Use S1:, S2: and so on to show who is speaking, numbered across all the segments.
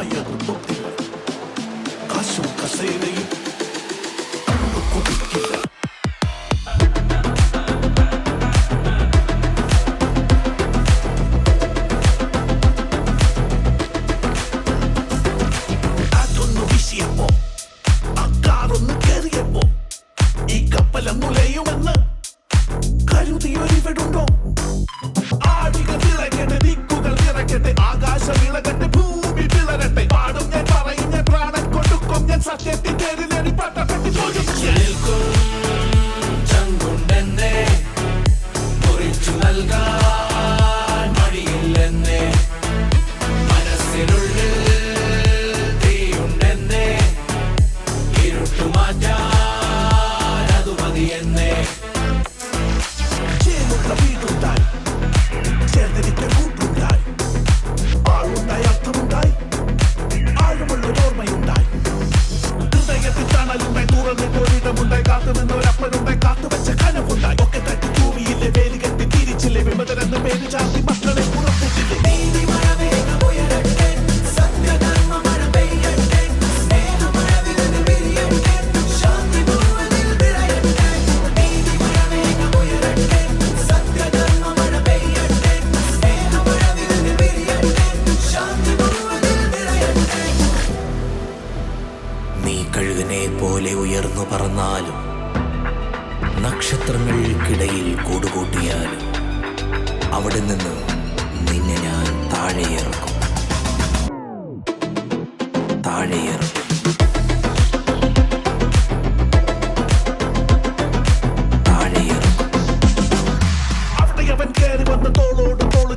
S1: ആയതൊന്നുമില്ല ആടികൾ നിറയ്ക്കട്ടെ ദിക്കുകൾ നിറയ്ക്കട്ടെ ആകാശ വിളകൾ സത്യത്തിന്റെ പട്ടപ്പെട്ടി കേൾക്കും ചങ്കുണ്ടെന്നെ മുറിച്ചു നൽകാൻ മടിയില്ലെന്നെ മനസ്സിനുള്ളിൽ തീയുണ്ടെന്നെ ഇരുട്ടുമാറ്റാൻ അത് മതിയെന്നെ
S2: ചെയ്യുന്ന ഉയർന്നു പറന്നാലും നക്ഷത്രങ്ങൾക്കിടയിൽ കൂടുകൂട്ടിയാലും അവിടെ നിന്ന് നിന്നെ ഞാൻ
S1: താഴെയിറക്കും. താഴെയിറക്കും.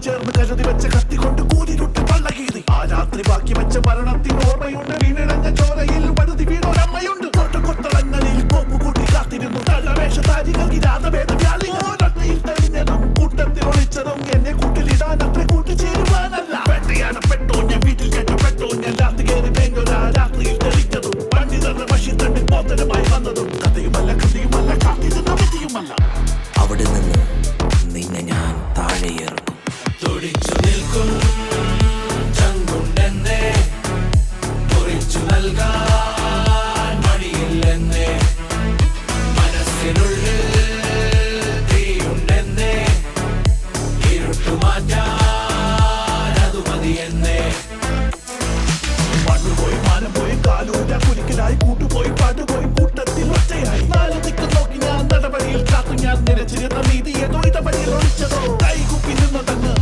S1: ചേർന്ന് കരുതി വെച്ച കത്തി കൊണ്ട് കൂരിരുട്ട് പള്ളകീതി ആ രാത്രി ബാക്കി വെച്ച മരണത്തിന് ഓർമ്മയുണ്ട് തിരച്ചിരുന്ന നീതിയെ ദ്വൈത വഴിയിൽ ഒളിച്ചതോ കൈകുപ്പി നിന്നതങ്ങ്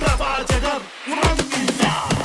S1: Akraba, cedem, ulan billah